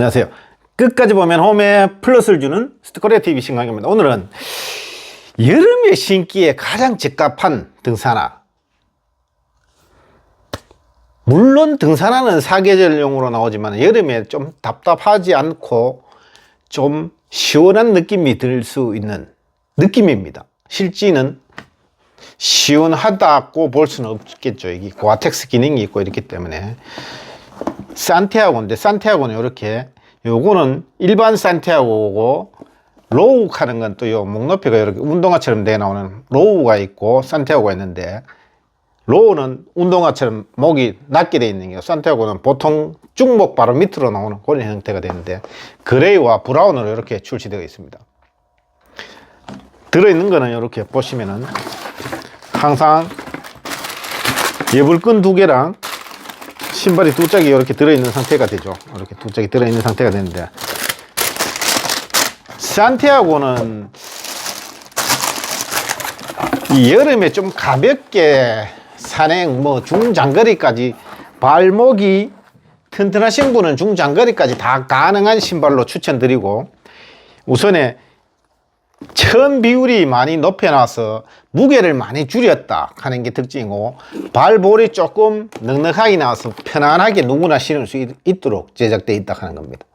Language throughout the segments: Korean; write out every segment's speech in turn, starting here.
안녕하세요. 끝까지 보면 홈에 플러스를 주는 스티커레 TV 신강입니다. 오늘은 여름에 신기에 가장 적합한 등산화. 물론 등산화는 사계절용으로 나오지만 여름에 좀 답답하지 않고 좀 시원한 느낌이 들 수 있는 느낌입니다. 실제는 시원하다고 볼 수는 없겠죠. 이게 고아텍스 기능이 있고 이렇기 때문에 산티아고인데 산티아고는 이렇게 요거는 일반 산티아고고 로우 하는 건 또 요 목높이가 이렇게 운동화처럼 돼 나오는 로우가 있고 산티아고가 있는데 로우는 운동화처럼 목이 낮게 돼 있는 게 산티아고는 보통 중목 바로 밑으로 나오는 그런 형태가 되는데 그레이와 브라운으로 이렇게 출시되어 있습니다. 들어있는 거는 이렇게 보시면은 항상 예불끈 두 개랑 신발이 두 짝이 이렇게 들어있는 상태가 되죠. 이렇게 두 짝이 들어있는 상태가 되는데 산티아고는 이 여름에 좀 가볍게 산행 뭐 중장거리까지 발목이 튼튼하신 분은 중장거리까지 다 가능한 신발로 추천드리고 우선에 천 비율이 많이 높여놔서 무게를 많이 줄였다 하는 게 특징이고 발볼이 조금 넉넉하게 나와서 편안하게 누구나 신을 수 있- 있도록 제작되어 있다 하는 겁니다.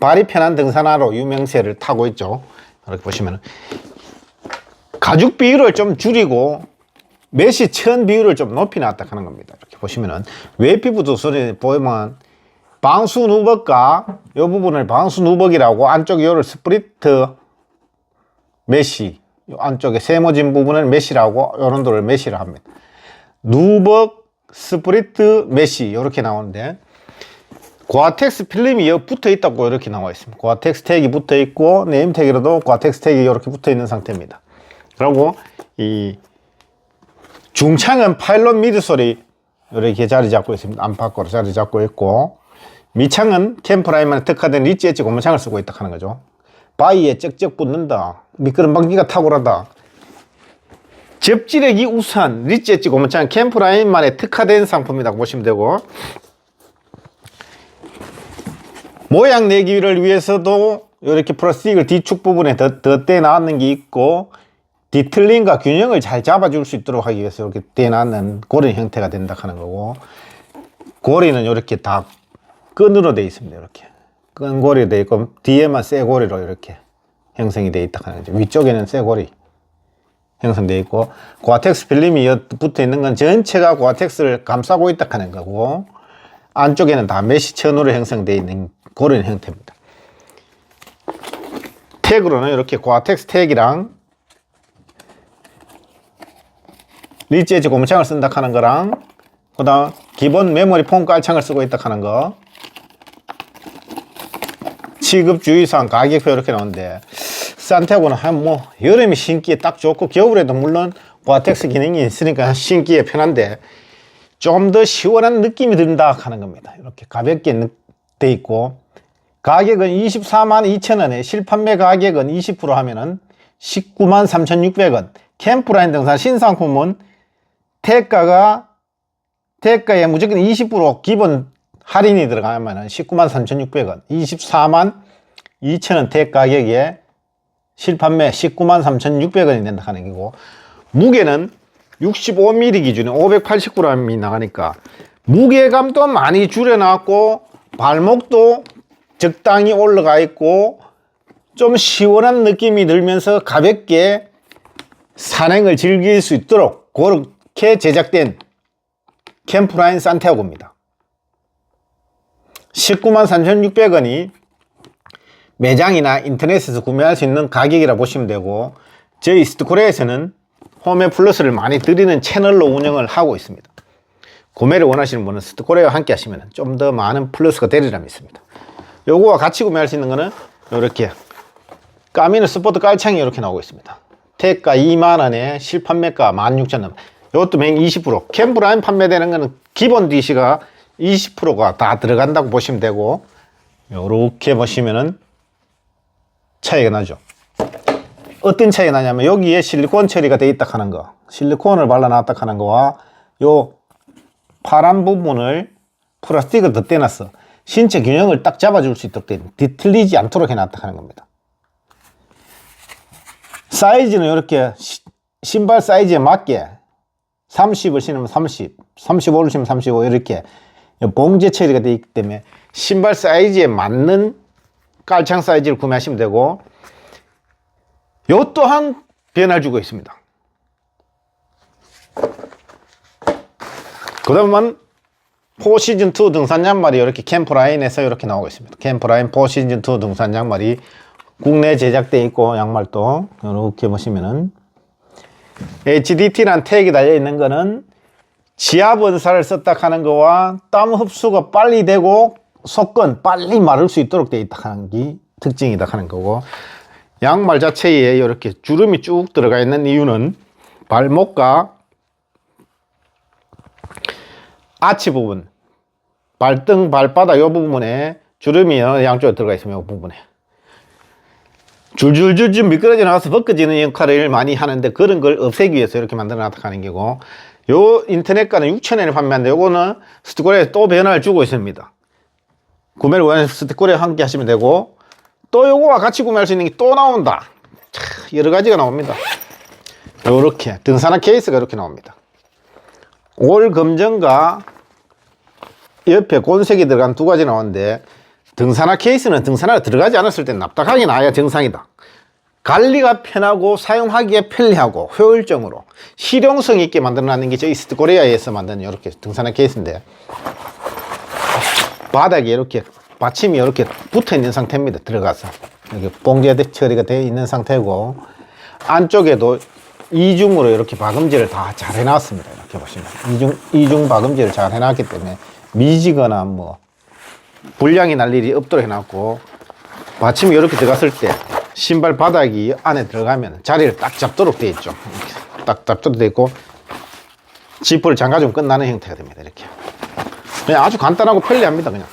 발이 편한 등산화로 유명세를 타고 있죠. 이렇게 보시면 가죽 비율을 좀 줄이고 메시 천 비율을 좀 높이 놨다 하는 겁니다. 이렇게 보시면은 외피부 조선에 보면 방수 누벅과 이 부분을 방수 누벅이라고 안쪽 요를 스프리트 메시 요 안쪽에 세모진 부분을 메시라고 요런 도를 메시를 합니다. 누벅 스프리트 메시 이렇게 나오는데 고아텍스 필름이 붙어 있다고 이렇게 나와 있습니다. 고아텍스 택이 붙어 있고 네임 택이라도 고아텍스 택이 이렇게 붙어 있는 상태입니다. 그리고 이 중창은 파일럿 미드솔이 이렇게 자리 잡고 있습니다. 안팎으로 자리 잡고 있고 밑창은 캠프라인만에 특화된 리치 엣지 고무창을 쓰고 있다 하는 거죠. 바위에 쩍쩍 붙는다. 미끄럼 방지가 탁월하다. 접지력이 우수한 리치 엣지 고무창 캠프라인만에 특화된 상품이라고 보시면 되고. 모양 내기를 위해서도 이렇게 플라스틱을 뒤축 부분에 더, 더 떼나왔는 게 있고 디틀링과 균형을 잘 잡아줄 수 있도록 하기 위해서 이렇게 떼놨는 그런 형태가 된다 하는 거고. 고리는 이렇게 다 끈으로 되어 있습니다. 이렇게 끈 고리 되어 있고 뒤에만 쇠 고리로 이렇게 형성이 되어 있다 하는 거죠 위쪽에는 쇠 고리 형성되어 있고 고아텍스 필름이 여- 붙어 있는 건 전체가 고아텍스를 감싸고 있다 하는 거고 안쪽에는 다 메시 천으로 형성되어 있는 그런 형태입니다. 택으로는 이렇게 고아텍스 택이랑 리치에지 고무창을 쓴다 하는 거랑 그 다음 기본 메모리 폼 깔창을 쓰고 있다 하는 거 취급 주의사항 가격표 이렇게 나오는데 산티아고는 한 뭐 여름에 신기에 딱 좋고 겨울에도 물론 고아텍스 기능이 있으니까 신기에 편한데 좀 더 시원한 느낌이 든다 하는 겁니다. 이렇게 가볍게 느- 돼 있고 가격은 24만 2천 원에 실판매 가격은 20% 하면은 19만 3,600원. 캠프라인 등산 신상품은 대가가 대가에 무조건 20% 기본 할인이 들어가면 은 19만 3,600원. 24만 2천 원 대가격에 실판매 19만 3,600원이 된다 하는 거고 무게는 65mm 기준에 580g이 나가니까 무게감도 많이 줄여놨고 발목도 적당히 올라가 있고 좀 시원한 느낌이 들면서 가볍게 산행을 즐길 수 있도록 그렇게 제작된 캠프라인 산티아고입니다. 19만 3,600원이 매장이나 인터넷에서 구매할 수 있는 가격이라 보시면 되고 저희 스트코레에서는 홈에 플러스를 많이 드리는 채널로 운영을 하고 있습니다. 구매를 원하시는 분은 스트코레와 함께 하시면 좀 더 많은 플러스가 되리라 믿습니다. 요거와 같이 구매할 수 있는 거는 이렇게 까미는 스포트 깔창이 이렇게 나오고 있습니다. 태가 2만원에 실판매가 16,000원. 이것도 맹 20%. 캠프라인 판매되는 거는 기본 DC가 20%가 다 들어간다고 보시면 되고 요렇게 보시면은 차이가 나죠. 어떤 차이가 나냐면 여기에 실리콘 처리가 돼 있다 하는 거 실리콘을 발라놨다 하는 거와 요 파란 부분을 플라스틱을 덧대놨어 신체 균형을 딱 잡아줄 수 있도록 돼 뒤틀리지 않도록 해놨다 하는 겁니다. 사이즈는 이렇게 시- 신발 사이즈에 맞게 30을 신으면 30, 35를 신으면 35 이렇게 봉제 처리가 되어 있기 때문에 신발 사이즈에 맞는 깔창 사이즈를 구매하시면 되고 요 또한 변화를 주고 있습니다. 그 다음은 포 시즌 2 등산 양말이 이렇게 캠프 라인에서 이렇게 나오고 있습니다. 캠프 라인 포 시즌 2 등산 양말이 국내 제작돼 있고 양말도 이렇게 보시면은 HDT란 태그가 달려 있는 거는 지압 원사를 썼다 하는 거와 땀 흡수가 빨리 되고 속건 빨리 마를 수 있도록 되어 있다 하는 게 특징이다 하는 거고 양말 자체에 이렇게 주름이 쭉 들어가 있는 이유는 발목과 아치 부분 발등 발바닥 이 부분에 주름이 양쪽에 들어가 있으면 이 부분에. 줄줄줄줄 미끄러져 나와서 벗겨지는 역할을 많이 하는데 그런 걸 없애기 위해서 이렇게 만들어 놨다는 게고 요 인터넷가는 6천원에 판매하는데 요거는 스티커에 또 변화를 주고 있습니다. 구매를 원하는 스티커에 함께 하시면 되고 또 요거와 같이 구매할 수 있는 게 또 나온다. 차, 여러 가지가 나옵니다. 요렇게 등산화 케이스가 이렇게 나옵니다. 올 검정과 옆에 곤색이 들어간 두 가지 나오는데 등산화 케이스는 등산화가 들어가지 않았을 때 납작하게 나야 정상이다. 관리가 편하고 사용하기에 편리하고 효율적으로 실용성 있게 만들어놨는 게 저희 스트코리아에서 만든 이렇게 등산화 케이스인데 바닥에 이렇게 받침이 이렇게 붙어 있는 상태입니다. 들어가서 이렇게 봉제 처리가 되어 있는 상태고 안쪽에도 이중으로 이렇게 박음질을 다 잘 해놨습니다. 이렇게 보시면 이중 이중 박음질을 잘 해놨기 때문에 미지거나 뭐 불량이 날 일이 없도록 해놨고 받침이 이렇게 들어갔을 때 신발 바닥이 안에 들어가면 자리를 딱 잡도록 되어 있죠. 딱 잡도록 되어 있고 지퍼를 잠가주면 끝나는 형태가 됩니다. 이렇게 그냥 아주 간단하고 편리합니다. 그냥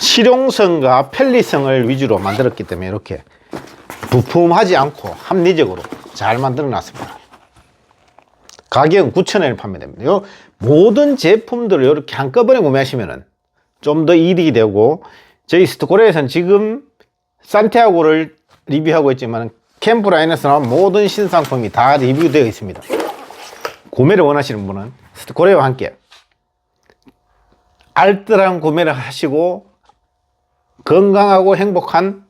실용성과 편리성을 위주로 만들었기 때문에 이렇게 부품하지 않고 합리적으로 잘 만들어 놨습니다. 가격은 9,000원에 판매됩니다. 요 모든 제품들을 이렇게 한꺼번에 구매하시면은 좀 더 이득이 되고 저희 스토코레에서는 지금 산티아고를 리뷰하고 있지만 캠프라인에서 나온 모든 신상품이 다 리뷰되어 있습니다. 구매를 원하시는 분은 스토코레와 함께 알뜰한 구매를 하시고 건강하고 행복한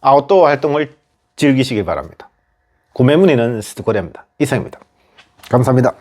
아웃도어 활동을 즐기시길 바랍니다. 구매 문의는 스토코레입니다. 이상입니다. 감사합니다.